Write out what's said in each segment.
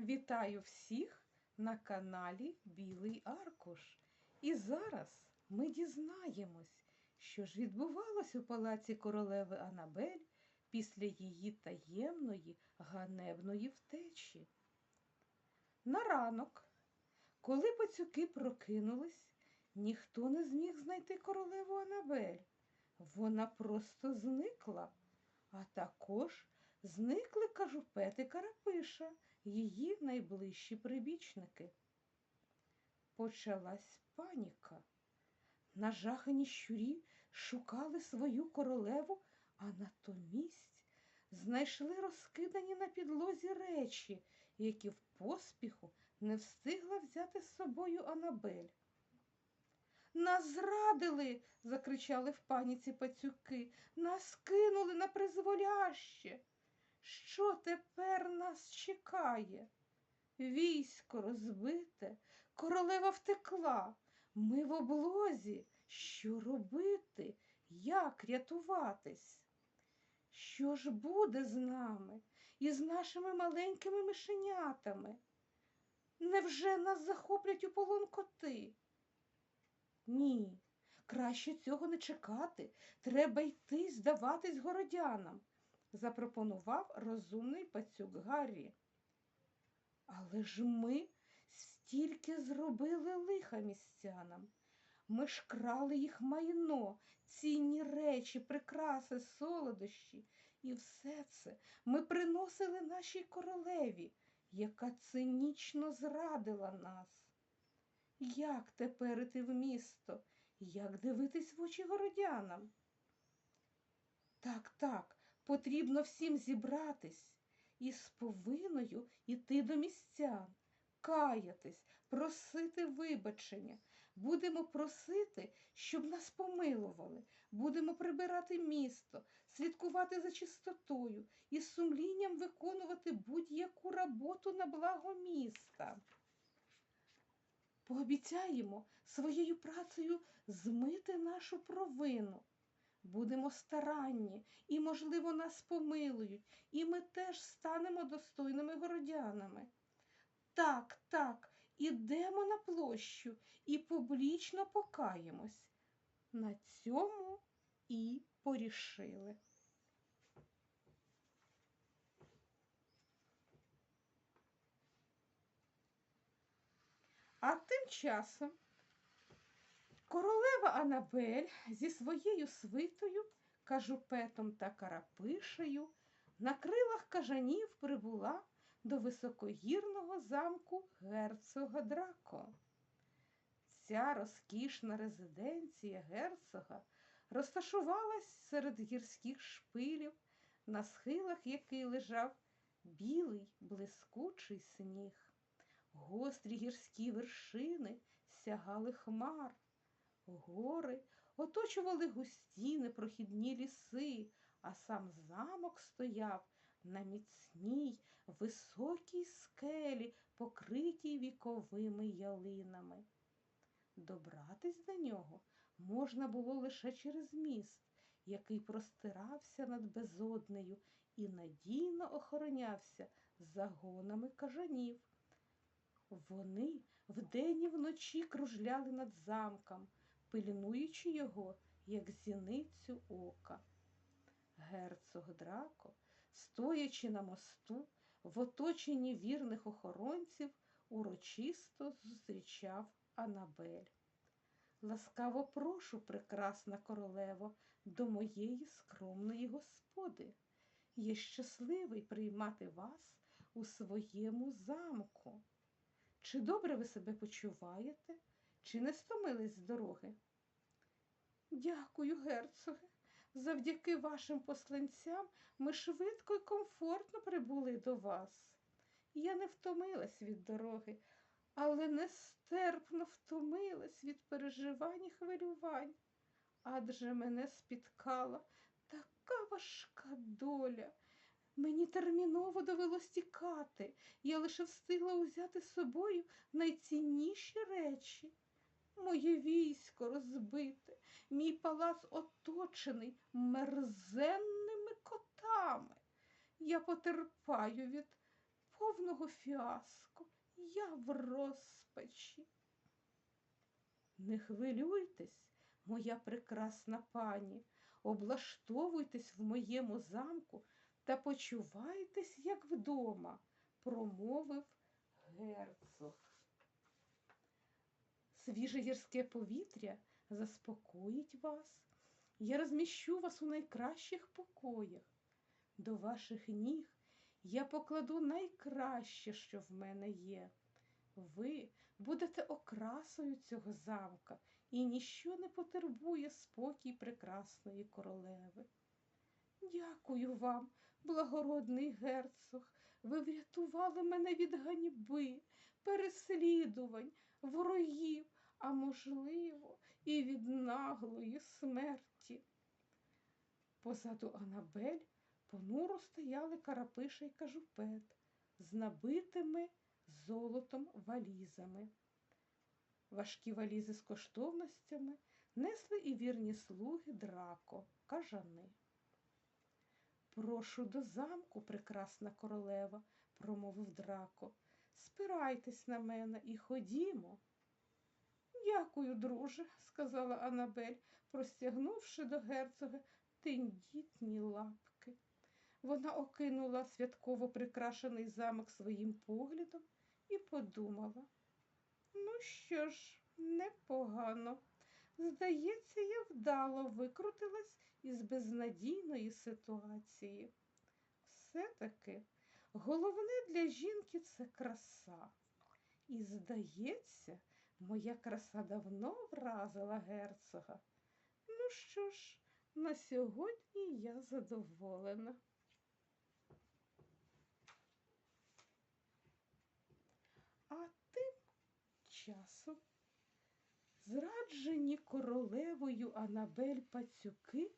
Вітаю всіх на каналі Білий Аркуш. І зараз ми дізнаємось, що ж відбувалось у палаці королеви Анабель після її таємної ганебної втечі. На ранок, коли пацюки прокинулись, ніхто не зміг знайти королеву Анабель. Вона просто зникла, а також зникли кажупет і карапиша, її найближчі прибічники. Почалась паніка. Нажахані щурі шукали свою королеву, а натомість знайшли розкидані на підлозі речі, які в поспіху не встигла взяти з собою Анабель. Нас зрадили, закричали в паніці пацюки, нас кинули на призволяще. Що тепер нас чекає? Військо розбите, королева втекла. Ми в облозі. Що робити? Як рятуватись? Що ж буде з нами і з нашими маленькими мишенятами? Невже нас захоплять у полон коти? Ні, краще цього не чекати. Треба йти здаватись городянам, запропонував розумний пацюк Гаррі. Але ж ми стільки зробили лиха містянам. Ми ж крали їх майно, цінні речі, прикраси, солодощі. І все це ми приносили нашій королеві, яка цинічно зрадила нас. Як тепер іти в місто? Як дивитись в очі городянам? Так, так, потрібно всім зібратись і з повиною йти до містян, каятись, просити вибачення. Будемо просити, щоб нас помилували, будемо прибирати місто, слідкувати за чистотою і сумлінням виконувати будь-яку роботу на благо міста. Пообіцяємо своєю працею змити нашу провину. Будемо старанні, і, можливо, нас помилують, і ми теж станемо достойними городянами. Так, так, ідемо на площу і публічно покаємось. На цьому і порішили. А тим часом королева Анабель зі своєю свитою, кажупетом та карапишею на крилах кажанів прибула до високогірного замку герцога Драко. Ця розкішна резиденція герцога розташувалась серед гірських шпилів, на схилах який лежав білий блискучий сніг. Гострі гірські вершини сягали хмар, гори оточували густі непрохідні ліси, а сам замок стояв на міцній високій скелі, покритій віковими ялинами. Добратись до нього можна було лише через міст, який простирався над безоднею і надійно охоронявся загонами кажанів. Вони вдень і вночі кружляли над замком, пильнуючи його, як зіницю ока. Герцог Драко, стоячи на мосту, в оточенні вірних охоронців, урочисто зустрічав Анабель. Ласкаво прошу, прекрасна королево, до моєї скромної господи. Я щасливий приймати вас у своєму замку. Чи добре ви себе почуваєте, чи не стомились з дороги? Дякую, герцоге. Завдяки вашим посланцям ми швидко і комфортно прибули до вас. Я не втомилась від дороги, але нестерпно втомилась від переживань і хвилювань. Адже мене спіткала така важка доля. Мені терміново довелось тікати. Я лише встигла узяти з собою найцінніші речі. Моє військо розбите, мій палац оточений мерзенними котами. Я потерпаю від повного фіаско. Я в розпачі. Не хвилюйтесь, моя прекрасна пані, облаштовуйтесь в моєму замку та почувайтесь, як вдома, промовив герцог. Свіже гірське повітря заспокоїть вас. Я розміщу вас у найкращих покоях. До ваших ніг я покладу найкраще, що в мене є. Ви будете окрасою цього замка, і ніщо не потурбує спокій прекрасної королеви. Дякую вам, благородний герцог. Ви врятували мене від ганьби, переслідувань, ворогів, а можливо, і від наглої смерті. Позаду Анабель понуро стояли карапиша й кажупет з набитими золотом валізами. Важкі валізи з коштовностями несли і вірні слуги драко, кажани. Прошу до замку, прекрасна королева, промовив драко. Спирайтесь на мене і ходімо. Дякую, друже, сказала Анабель, простягнувши до герцога тендітні лапки. Вона окинула святково прикрашений замок своїм поглядом і подумала. Ну що ж, непогано. Здається, я вдало викрутилась із безнадійної ситуації. Все-таки головне для жінки це краса. І, здається, моя краса давно вразила герцога. Ну що ж, на сьогодні я задоволена. А тим часом зраджені королевою Анабель пацюки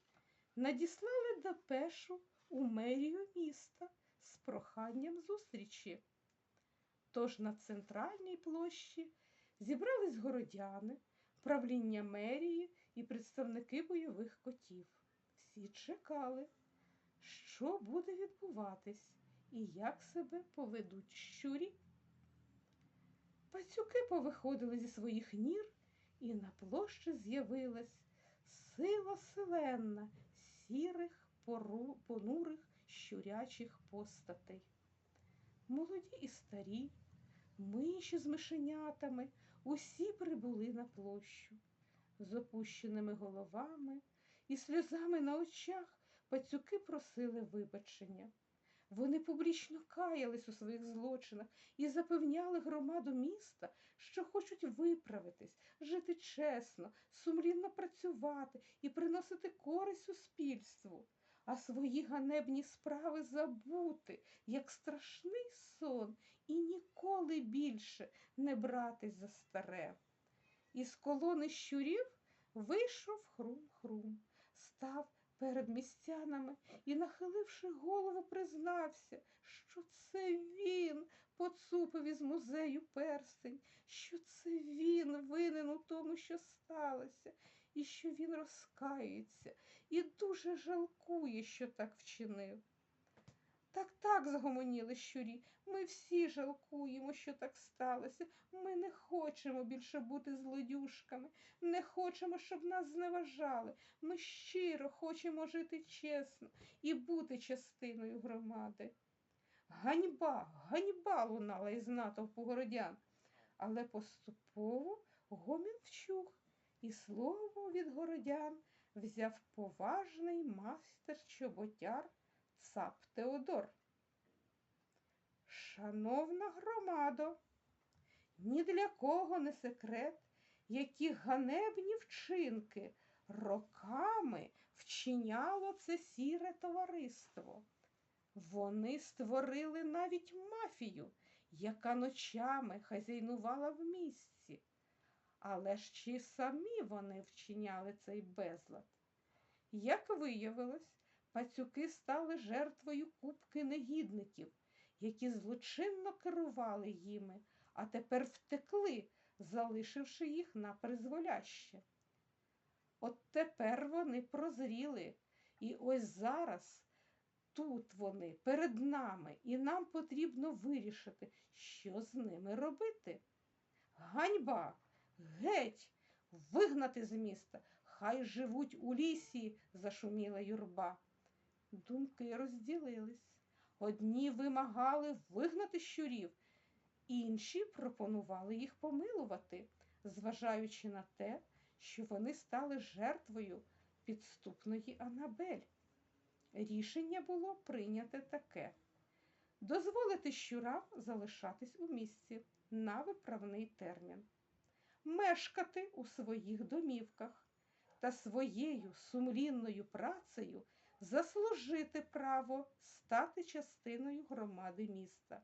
надіслали депешу у мерію міста з проханням зустрічі. Тож на центральній площі зібрались городяни, правління мерії і представники бойових котів. Всі чекали, що буде відбуватись і як себе поведуть щурі. Пацюки повиходили зі своїх нір, і на площі з'явилась сила селенна сірих, понурих щурячих постатей. Молоді і старі, миші з мишенятами, усі прибули на площу. З опущеними головами і сльозами на очах пацюки просили вибачення. Вони публічно каялись у своїх злочинах і запевняли громаду міста, що хочуть виправитись, жити чесно, сумлінно працювати і приносити користь суспільству, а свої ганебні справи забути, як страшний сон, і ніколи більше не братись за старе. Із колони щурів вийшов хрум-хрум, став перед містянами і, нахиливши голову, признався, що це він поцупив із музею перстень, що це він винен у тому, що сталося, і що він розкаюється і дуже жалкує, що так вчинив. Так, так, загомоніли щурі. Ми всі жалкуємо, що так сталося. Ми не хочемо більше бути злодюшками, не хочемо, щоб нас зневажали. Ми щиро хочемо жити чесно і бути частиною громади. Ганьба, ганьба лунала із натовпу городян, але поступово гомін вчух, і слово від городян взяв поважний майстер чоботяр цап Теодор. Шановна громадо, ні для кого не секрет, які ганебні вчинки роками вчиняло це сіре товариство. Вони створили навіть мафію, яка ночами хазяйнувала в місці. Але ж чи самі вони вчиняли цей безлад? Як виявилось, пацюки стали жертвою купки негідників, які злочинно керували їми, а тепер втекли, залишивши їх на призволяще. От тепер вони прозріли, і ось зараз тут вони перед нами, і нам потрібно вирішити, що з ними робити. Ганьба, геть, вигнати з міста, хай живуть у лісі, зашуміла юрба. Думки розділились. Одні вимагали вигнати щурів, інші пропонували їх помилувати, зважаючи на те, що вони стали жертвою підступної Анабель. Рішення було прийняте таке: дозволити щурам залишатись у місті на виправний термін, мешкати у своїх домівках та своєю сумлінною працею заслужити право стати частиною громади міста.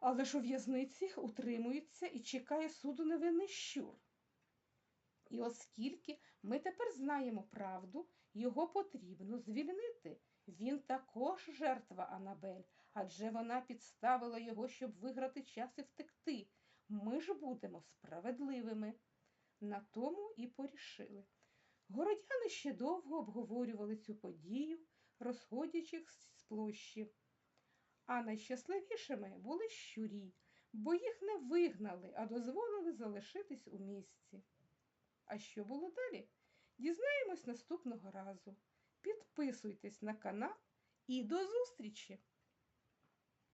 Але ж у в'язниці утримується і чекає суду невинний щур. І оскільки ми тепер знаємо правду, його потрібно звільнити. Він також жертва Анабель, адже вона підставила його, щоб виграти час і втекти. Ми ж будемо справедливими. На тому і порішили. Городяни ще довго обговорювали цю подію, розходячись з площі. А найщасливішими були щурі, бо їх не вигнали, а дозволили залишитись у місці. А що було далі? Дізнаємось наступного разу. Підписуйтесь на канал і до зустрічі!